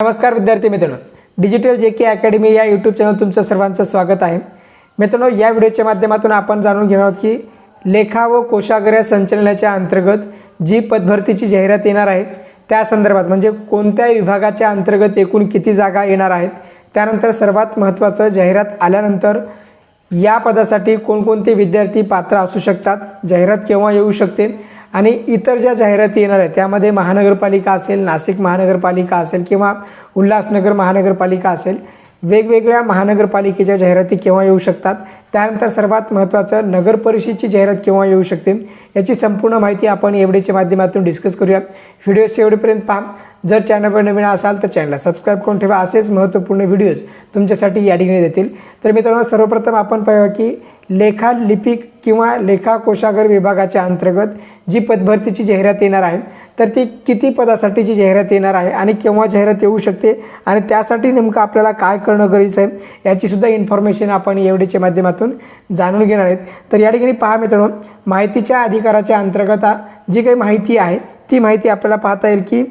नमस्कार विद्यार्थी मित्रांनो. डिजिटल जे के अकॅडमी या यूट्यूब चॅनल तुमचं सर्वांचं स्वागत आहे. मित्रांनो या व्हिडिओच्या माध्यमातून आपण जाणून घेणार आहोत की लेखा व कोशागार संचलनाच्या अंतर्गत जी पदभरतीची जाहिरात येणार आहे त्या संदर्भात म्हणजे कोणत्या विभागाच्या अंतर्गत एकूण किती जागा येणार आहेत त्यानंतर सर्वात महत्त्वाचं जाहिरात आल्यानंतर या पदासाठी कोणकोणते विद्यार्थी पात्र असू शकतात जाहिरात केव्हा येऊ शकते आणि इतर ज्या जाहिराती येणार आहेत त्यामध्ये महानगरपालिका असेल नाशिक महानगरपालिका असेल किंवा उल्हासनगर महानगरपालिका असेल वेगवेगळ्या महानगरपालिकेच्या जाहिराती केव्हा येऊ शकतात? त्यानंतर सर्वात महत्त्वाचं नगर परिषदेची जाहिरात केव्हा येऊ शकते? याची संपूर्ण माहिती आपण एवढीच्या माध्यमातून डिस्कस करूया. व्हिडिओ शेवटपर्यंत पहा. जर चॅनलवर नवीन असाल तर चॅनलला सबस्क्राईब करून ठेवा. असेच महत्त्वपूर्ण व्हिडिओज तुमच्यासाठी या ठिकाणी देतील. तर मित्रांनो सर्वप्रथम आपण पाहूया की लेखा लिपिक किंवा लेखा कोशागर विभागाच्या अंतर्गत जी पदभरतीची जाहिरात येणार आहे तर ती किती पदासाठीची जाहिरात येणार आहे आणि केव्हा जाहिरात येऊ शकते आणि त्यासाठी नेमकं आपल्याला काय करणं गरजेचं आहे याचीसुद्धा इन्फॉर्मेशन आपण एवढीच्या माध्यमातून जाणून घेणार आहेत. तर या ठिकाणी पहा मित्रांनो माहितीच्या अधिकाराच्या अंतर्गत जी काही माहिती आहे ती माहिती आपल्याला पाहता येईल की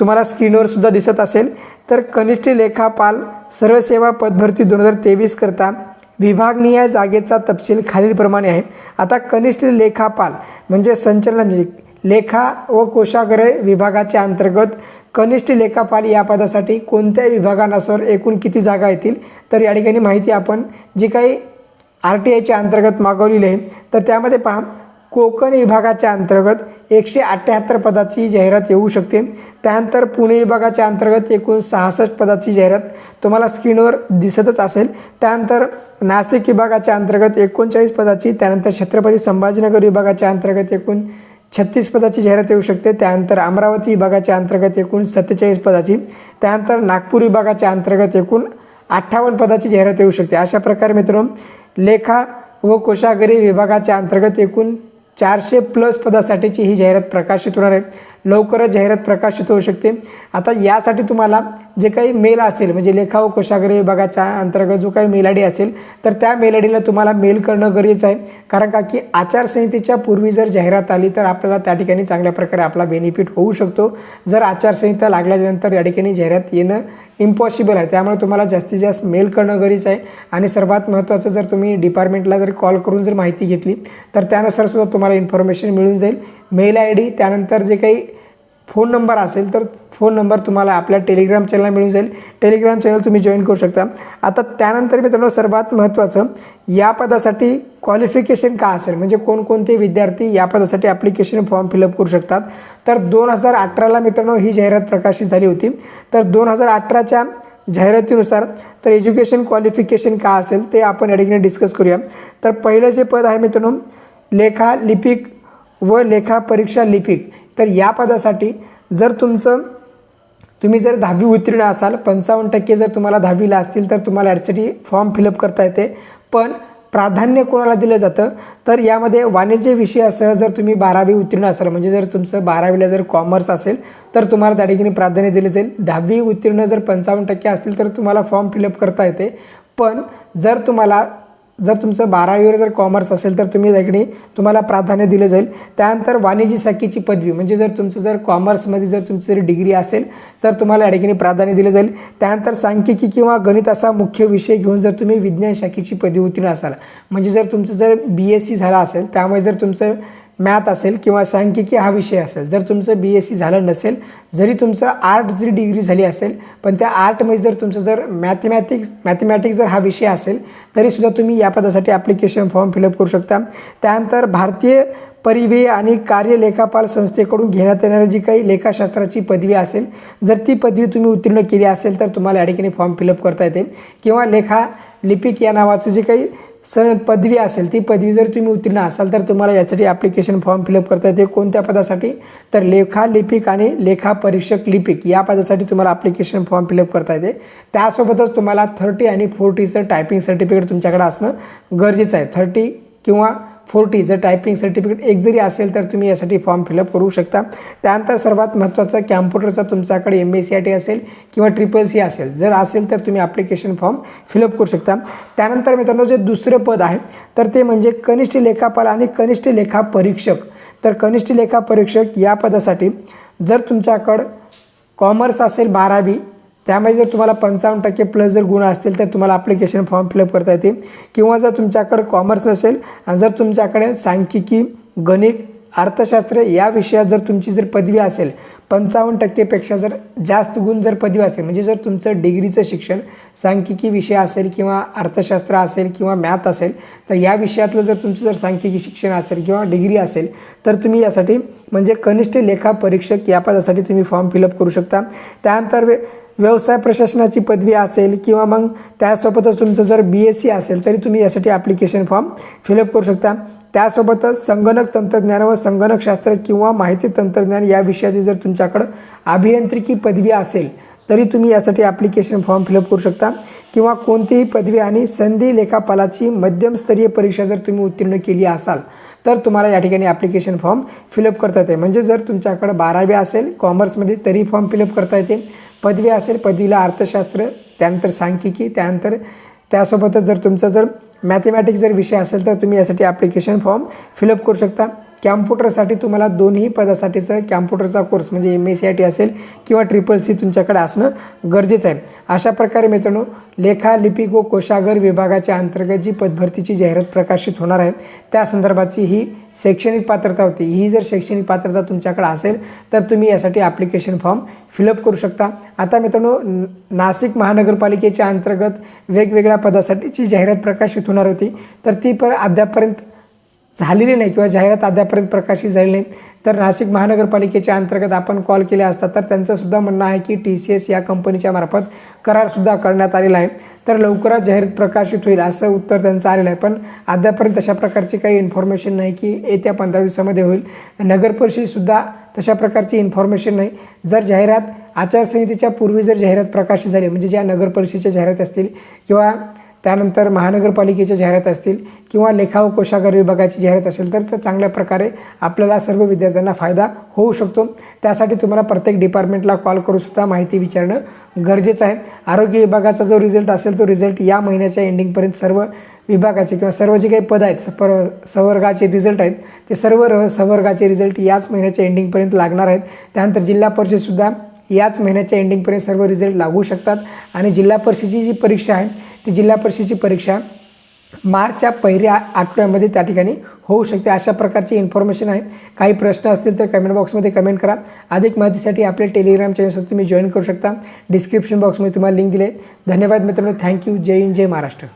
तुम्हाला स्क्रीनवर सुद्धा दिसत असेल. तर कनिष्ठ लेखापाल सर्वसेवा पदभरती दोन हजार तेवीस करता विभागनीय जागेचा तपशील खालीलप्रमाणे आहे. आता कनिष्ठ लेखापाल म्हणजे संचलन म्हणजे लेखा व कोशागार विभागाच्या अंतर्गत कनिष्ठ लेखापाल या पदासाठी कोणत्या विभागानुसार एकूण किती जागा येतील? तर या ठिकाणी माहिती आपण जी काही आर टी आयच्या अंतर्गत मागवलेली आहे. तर त्यामध्ये पहा कोकण विभागाच्या अंतर्गत एकशे अठ्ठ्याहत्तर पदाची जाहिरात येऊ शकते. त्यानंतर पुणे विभागाच्या अंतर्गत एकूण सहासष्ट पदाची जाहिरात तुम्हाला स्क्रीनवर दिसतच असेल. त्यानंतर नाशिक विभागाच्या अंतर्गत एकोणचाळीस पदाची त्यानंतर छत्रपती संभाजीनगर विभागाच्या अंतर्गत एकूण छत्तीस पदाची जाहिरात येऊ शकते. त्यानंतर अमरावती विभागाच्या अंतर्गत एकूण सत्तेचाळीस पदाची त्यानंतर नागपूर विभागाच्या अंतर्गत एकूण अठ्ठावन्न पदाची जाहिरात येऊ शकते. अशा प्रकारे मित्रांनो लेखा व कोशागरी विभागाच्या अंतर्गत एकूण चारशे प्लस पदासाठीची ही जाहिरात प्रकाशित होणार आहे. लवकरच जाहिरात प्रकाशित होऊ शकते. आता यासाठी तुम्हाला जे काही मेल असेल म्हणजे लेखा व कोशागारी विभागाच्या अंतर्गत जो काही मेल आय डी असेल तर त्या मेल आय डीला तुम्हाला मेल करणं गरजेचं आहे. कारण का की आचारसंहितेच्या पूर्वी जर जाहिरात आली तर आपल्याला त्या ठिकाणी चांगल्या प्रकारे आपला बेनिफिट होऊ शकतो. जर आचारसंहिता लागल्यानंतर या ठिकाणी जाहिरात येणं इम्पॉसिबल आहे. त्यामुळे तुम्हाला जास्तीत जास्त मेल करणं गरजेचं आहे. आणि सर्वात महत्त्वाचं जर तुम्ही डिपार्टमेंटला जर कॉल करून जर माहिती घेतली तर त्यानुसार सुद्धा तुम्हाला इन्फॉर्मेशन मिळून जाईल. मेल आय डी त्यानंतर जे काही फोन नंबर असेल तर फोन नंबर तुम्हाला आपल्या टेलिग्राम चॅनलला मिळून जाईल. टेलिग्राम चॅनल तुम्ही जॉईन करू शकता. आता त्यानंतर मित्रांनो सर्वात महत्त्वाचं या पदासाठी क्वालिफिकेशन का असेल? म्हणजे कोणकोणते विद्यार्थी या पदासाठी ॲप्लिकेशन फॉर्म फिलअप करू शकतात? तर दोन हजार अठराला मित्रांनो ही जाहिरात प्रकाशित झाली होती. तर दोन हजार अठराच्या जाहिरातीनुसार तर एज्युकेशन क्वालिफिकेशन का असेल ते आपण या ठिकाणी डिस्कस करूया. तर पहिलं जे पद आहे मित्रांनो लेखा लिपिक व लेखा परीक्षा लिपिक. तर या पदासाठी जर तुमचं तुम्ही जर दहावी उत्तीर्ण असाल पंचावन्न टक्के जर तुम्हाला दहावीला असतील तर तुम्हाला यासाठी फॉर्म फिलअप करता येते. पण प्राधान्य कोणाला दिलं जातं? तर यामध्ये वाणिज्य विषयासह जर तुम्ही बारावी उत्तीर्ण असाल म्हणजे जर तुमचं बारावीला जर कॉमर्स असेल तर तुम्हाला त्या ठिकाणी प्राधान्य दिले जाईल. दहावी उत्तीर्ण जर पंचावन्न टक्के असतील तर तुम्हाला फॉर्म फिलअप करता येते. पण जर तुम्हाला जर तुमचं बारावीवर जर कॉमर्स असेल तर तुम्ही त्या तुम्हाला प्राधान्य दिलं जाईल. त्यानंतर वाणिज्य शाखेची पदवी. म्हणजे जर तुमचं जर कॉमर्समध्ये जर तुमची जर डिग्री असेल तर तुम्हाला या ठिकाणी प्राधान्य दिलं जाईल. त्यानंतर सांख्यिकी किंवा गणित असा मुख्य विषय घेऊन जर तुम्ही विज्ञान शाखेची पदवी उत्तीर्ण असाल म्हणजे जर तुमचं जर बी एस सी झाला असेल त्यामुळे जर तुमचं मॅथ असेल किंवा सांख्यिकी हा विषय असेल. जर तुमचं बी एस सी झालं नसेल जरी तुमचं आर्ट जरी डिग्री झाली असेल पण त्या आर्टमध्ये जर तुमचं जर मॅथमॅटिक्स मॅथमॅटिक्स जर हा विषय असेल तरीसुद्धा तुम्ही या पदासाठी ॲप्लिकेशन फॉर्म फिलअप करू शकता. त्यानंतर भारतीय परिवेय आणि कार्यलेखापाल संस्थेकडून घेण्यात येणारी जी काही लेखाशास्त्राची पदवी असेल जर ती पदवी तुम्ही उत्तीर्ण केली असेल तर तुम्हाला या ठिकाणी फॉर्म फिलअप करता येते. किंवा लेखा लिपिक या नावाचं जे काही सर पदवी असेल ती पदवी जर तुम्ही उत्तीर्ण असाल तर तुम्हाला यासाठी ॲप्लिकेशन फॉर्म फिलअप करता येते. कोणत्या पदासाठी? तर लेखा लिपिक आणि लेखा परीक्षक लिपिक या पदासाठी तुम्हाला ॲप्लिकेशन फॉर्म फिलअप करता येते. त्यासोबतच तुम्हाला थर्टी आणि फोर्टीचं टायपिंग सर्टिफिकेट तुमच्याकडे असणं गरजेचं आहे. थर्टी किंवा फोर्टी जर टायपिंग सर्टिफिकेट एक जरी असेल तर तुम्ही यासाठी फॉर्म फिलअप करू शकता. त्यानंतर सर्वात महत्त्वाचं कॅम्प्युटरचा तुमच्याकडे M S C I T असेल किंवा ट्रिपल सी असेल जर असेल तर तुम्ही ॲप्लिकेशन फॉर्म फिलअप करू शकता. त्यानंतर मित्रांनो जे दुसरं पद आहे तर ते म्हणजे कनिष्ठ लेखापाल आणि कनिष्ठ लेखा परीक्षक. तर कनिष्ठ लेखा परीक्षक या पदासाठी जर तुमच्याकडं कॉमर्स असेल बारावी त्यामध्ये जर तुम्हाला पंचावन्न टक्के प्लस जर गुण असतील तर तुम्हाला ॲप्लिकेशन फॉर्म फिलअप करता येते किंवा जर तुमच्याकडे कॉमर्स असेल आणि जर तुमच्याकडे सांख्यिकी गणित अर्थशास्त्र या विषयात जर तुमची जर पदवी असेल पंचावन्न टक्केपेक्षा जर जास्त गुण जर पदवी असेल म्हणजे जर तुमचं डिग्रीचं शिक्षण सांख्यिकी विषय असेल किंवा अर्थशास्त्र असेल किंवा मॅथ असेल तर या विषयातलं जर तुमचं जर सांख्यिकी शिक्षण असेल किंवा डिग्री असेल तर तुम्ही यासाठी म्हणजे कनिष्ठ लेखा परीक्षक या पदासाठी तुम्ही फॉर्म फिलअप करू शकता. त्यानंतर वे व्यवसाय प्रशासनाची पदवी असेल किंवा मग त्यासोबतच तुमचं जर बी एस सी असेल तरी तुम्ही यासाठी ॲप्लिकेशन फॉर्म फिलअप करू शकता. त्यासोबतच संगणक तंत्रज्ञान व संगणकशास्त्र किंवा माहिती तंत्रज्ञान या विषयाची जर तुमच्याकडं अभियांत्रिकी पदवी असेल तरी तुम्ही यासाठी ॲप्लिकेशन फॉर्म फिलअप करू शकता. किंवा कोणतीही पदवी आणि संधी लेखापालाची मध्यमस्तरीय परीक्षा जर तुम्ही उत्तीर्ण केली असाल तर तुम्हाला या ठिकाणी ॲप्लिकेशन फॉर्म फिलअप करता येते. म्हणजे जर तुमच्याकडं बारावी असेल कॉमर्समध्ये तरी फॉर्म फिलअप करता येते पदवी असेल पदवीला अर्थशास्त्र त्यानंतर सांख्यिकी त्यानंतर त्यासोबतच जर तुमचं जर मॅथमॅटिक्स जर विषय असेल तर तुम्ही यासाठी ॲप्लिकेशन फॉर्म फिलअप करू शकता. कॅम्प्युटरसाठी तुम्हाला दोन्ही पदासाठीचं कॅम्प्युटरचा कोर्स म्हणजे M S C I T असेल किंवा ट्रिपल सी तुमच्याकडे असणं गरजेचं आहे. अशा प्रकारे मित्रांनो लेखा लिपिक व कोशागर विभागाच्या अंतर्गत जी पदभरतीची जाहिरात प्रकाशित होणार आहे त्या संदर्भाची ही शैक्षणिक पात्रता होती. ही जर शैक्षणिक पात्रता तुमच्याकडे असेल तर तुम्ही यासाठी ॲप्लिकेशन फॉर्म फिलअप करू शकता. आता मित्रांनो नाशिक महानगरपालिकेच्या अंतर्गत वेगवेगळ्या पदासाठीची जाहिरात प्रकाशित होणार होती. तर ती पण अद्यापपर्यंत झालेली नाही किंवा जाहिरात अद्यापर्यंत प्रकाशित झाली नाही. तर नाशिक महानगरपालिकेच्या अंतर्गत आपण कॉल केले असता तर त्यांचंसुद्धा म्हणणं आहे की टी सी एस या कंपनीच्या मार्फत करारसुद्धा करण्यात आलेला आहे. तर लवकरच जाहिरात प्रकाशित होईल असं उत्तर त्यांचं आलेलं आहे. पण अद्यापर्यंत तशा प्रकारची काही इन्फॉर्मेशन नाही की येत्या पंधरा दिवसामध्ये होईल. नगर परिषदसुद्धा तशा प्रकारची इन्फॉर्मेशन नाही. जर जाहिरात आचारसंहितेच्या पूर्वी जर जाहिरात प्रकाशित झाली म्हणजे ज्या नगर परिषदेच्या जाहिरात असतील किंवा त्यानंतर महानगरपालिकेच्या जाहिरात असतील किंवा लेखा व कोशागार विभागाची जाहिरात असेल तर त्या चांगल्या प्रकारे आपल्याला सर्व विद्यार्थ्यांना फायदा होऊ शकतो. त्यासाठी तुम्हाला प्रत्येक डिपार्टमेंटला कॉल करूनसुद्धा माहिती विचारणं गरजेचं आहे. आरोग्य विभागाचा जो रिझल्ट असेल तो रिझल्ट या महिन्याच्या एंडिंगपर्यंत सर्व विभागाचे किंवा सर्व जे काही पद आहेत पर संवर्गाचे रिझल्ट आहेत ते सर्व र संवर्गाचे रिझल्ट याच महिन्याच्या एंडिंगपर्यंत लागणार आहेत. त्यानंतर जिल्हा परिषदसुद्धा याच महिन्याच्या एंडिंगपर्यंत सर्व रिझल्ट लागू शकतात. आणि जिल्हा परिषदेची जी परीक्षा आहे ती जिल्हा परिषदेची परीक्षा मार्चच्या पहिल्या आठवड्यामध्ये त्या ठिकाणी होऊ शकते. अशा प्रकारची इन्फॉर्मेशन आहे. काही प्रश्न असतील तर कमेंट बॉक्समध्ये कमेंट करा. अधिक माहितीसाठी आपले टेलिग्राम चॅनलसुद्धा तुम्ही जॉईन करू शकता. डिस्क्रिप्शन बॉक्समध्ये तुम्हाला लिंक दिले. धन्यवाद मित्रांनो. थँक्यू जय हिंद जय महाराष्ट्र.